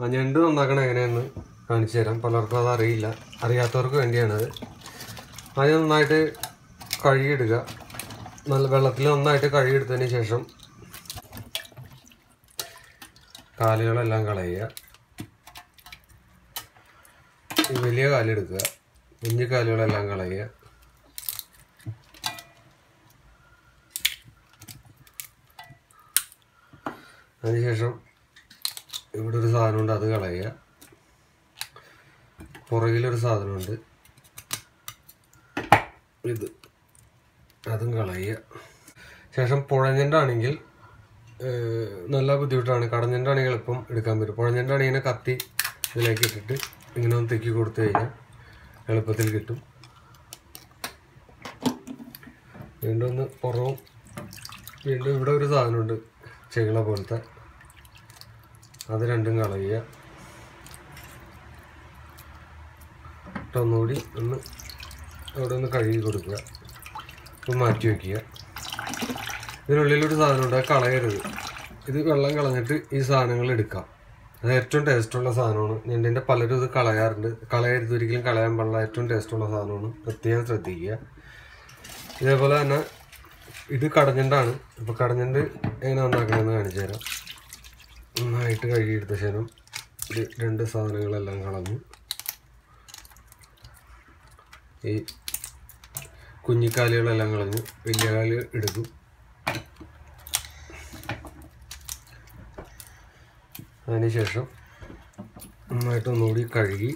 ആ ഞണ്ട് നന്നാക്കണം എങ്ങനെയാണെന്ന് കാണിച്ചു തരാം. പലർക്കും അത് അറിയില്ല. അറിയാത്തവർക്ക് വേണ്ടിയാണത് ആദ്യം നന്നായിട്ട് കഴുകിയെടുക്കുക. നല്ല വെള്ളത്തിൽ നന്നായിട്ട് കഴുകിയെടുത്തതിന് ശേഷം കാലുകളെല്ലാം കളയുക. ഈ വലിയ കാലെടുക്കുക. കുഞ്ഞു കാലുകളെല്ലാം കളയുക. അതിനുശേഷം ഇവിടെ ഒരു സാധനമുണ്ട് അത് കളയുക. പുറകിലൊരു സാധനമുണ്ട്. ഇത്. അതും കളയുക. ശേഷം പുഴഞ്ഞന്റാണെങ്കിൽ നല്ല ബുദ്ധിമുട്ടാണ്. കടഞ്ഞന്റാണെങ്കിൽ എളുപ്പം എടുക്കാൻ പറ്റും. പുഴഞ്ഞന്റാണെങ്കിൽ ഇങ്ങനെ കത്തി ഇതിലേക്ക് ഇട്ടിട്ട് ഇങ്ങനെ ഒന്ന് തെക്കി കൊടുത്തു കഴിഞ്ഞാൽ എളുപ്പത്തിൽ കിട്ടും. വീണ്ടും ഒന്ന് പുറവും വീണ്ടും ഇവിടെ ഒരു സാധനമുണ്ട് ചെകിള പോലത്തെ. അത് രണ്ടും കളയുക. ഒന്നുകൂടി ഒന്ന് അവിടെ ഒന്ന് കഴുകി കൊടുക്കുക. ഒന്ന് മാറ്റി വയ്ക്കുക ഇതിനുള്ളിലൊരു സാധനമുണ്ട് അത് കളയരുത്. ഇത് വെള്ളം കളഞ്ഞിട്ട് ഈ സാധനങ്ങൾ എടുക്കാം. അത് ഏറ്റവും ടേസ്റ്റുള്ള സാധനമാണ്. ഞണ്ടിന്റെ പലരും ഇത് കളയാറുണ്ട്. കളയരുത് ഒരിക്കലും കളയാൻ പാടില്ല. ഏറ്റവും ടേസ്റ്റുള്ള സാധനമാണ്. പ്രത്യേകം ശ്രദ്ധിക്കുക. ഇതേപോലെ തന്നെ ഇത് കടഞ്ഞിട്ടാണ്. ഇപ്പോൾ കടഞ്ഞിട്ട് എങ്ങനെ നന്നാക്കണമെന്ന് കാണിച്ചു തരാം. നന്നായിട്ട് കഴുകിയെടുത്ത ശേഷം രണ്ട് സാധനങ്ങളെല്ലാം കളഞ്ഞു. ഈ കുഞ്ഞിക്കാലുകളെല്ലാം കളഞ്ഞു. വലിയ കാൽ എടുക്കും അതിനുശേഷം നന്നായിട്ട് ഒന്നുകൂടി കഴുകി.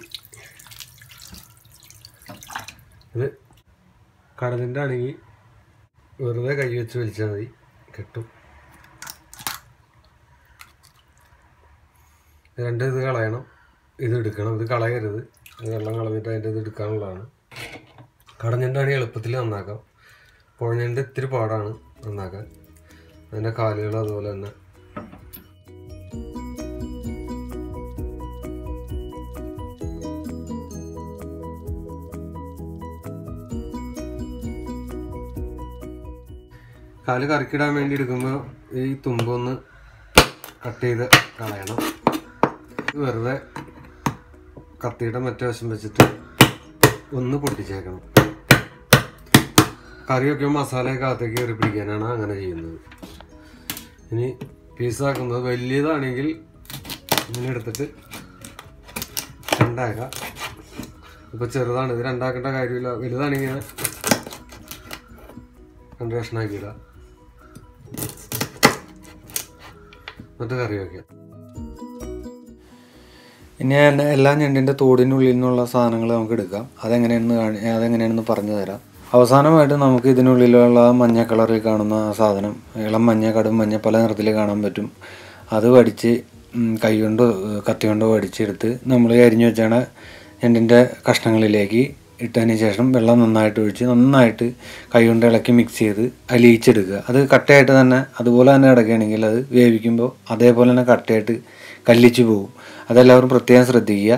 ഇത് കടലിന്റെ ആണെങ്കിൽ വെറുതെ കൈ വെച്ച് വലിച്ചാൽ മതി. കിട്ടും. രണ്ട് ഇത് കളയണം. ഇത് എടുക്കണം. ഇത് കളയരുത്. വെള്ളം കളഞ്ഞിട്ട് അതിന്റെ ഇത് എടുക്കാനുള്ളതാണ്. കടഞ്ഞിട്ടാണ് എളുപ്പത്തിൽ നന്നാക്കാം. പുഴഞ്ഞിട്ട് ഇത്തിരി പാടാണ് നന്നാക്കാൻ. അതിന്റെ കാലുകൾ അതുപോലെ തന്നെ. കാൽ കറക്കിടാൻ വേണ്ടി എടുക്കുമ്പോൾ ഈ തുമ്പൊന്ന് കട്ട് ചെയ്ത് കളയണം. വെറുതെ കത്തിയുടെ മറ്റേ വശം വെച്ചിട്ട് ഒന്ന് പൊട്ടിച്ചേക്കണം. കറിയൊക്കെ മസാലയൊക്കെ അകത്തേക്ക് കയറി പിടിക്കാനാണ് അങ്ങനെ ചെയ്യുന്നത്. ഇനി പീസാക്കുന്നത് വലിയതാണെങ്കിൽ ഇങ്ങനെ എടുത്തിട്ട് രണ്ടാക്കാം ഇപ്പോൾ ചെറുതാണ് ഇത് രണ്ടാക്കേണ്ട കാര്യമില്ല. വലുതാണെങ്കിൽ രണ്ട് കഷ്ണമാക്കി ഇടാം. എന്നിട്ട് കറി വയ്ക്കാം ഇനി എല്ലാ ഞണ്ടിന്റെ തോടിനുള്ളിൽ നിന്നുള്ള സാധനങ്ങൾ നമുക്ക് എടുക്കാം. അതെങ്ങനെയാണെന്ന് കാണി അതെങ്ങനെയാണെന്ന് പറഞ്ഞു തരാം. അവസാനമായിട്ട് നമുക്ക് ഇതിനുള്ളിലുള്ള മഞ്ഞ കളറിൽ കാണുന്ന സാധനം ഇളം മഞ്ഞ കടും മഞ്ഞ പല നിറത്തിൽ കാണാൻ പറ്റും. അത് വടിച്ച് കൈ കൊണ്ടോ കത്തി കൊണ്ടോ വടിച്ചെടുത്ത് നമ്മൾ അരിഞ്ഞു വെച്ചാണ് ഞണ്ടിന്റെ കഷ്ണങ്ങളിലേക്ക് ഇട്ടതിന് ശേഷം വെള്ളം നന്നായിട്ട് ഒഴിച്ച് നന്നായിട്ട് കൈകൊണ്ട് ഇളക്കി മിക്സ് ചെയ്ത് അലിയിച്ചെടുക്കുക അത് കട്ടയായിട്ട് തന്നെ അതുപോലെ തന്നെ കിടക്കുകയാണെങ്കിൽ അത് വേവിക്കുമ്പോൾ അതേപോലെ തന്നെ കട്ടയായിട്ട് കല്ലിച്ച് പോകും. അതെല്ലാവരും പ്രത്യേകം ശ്രദ്ധിക്കുക.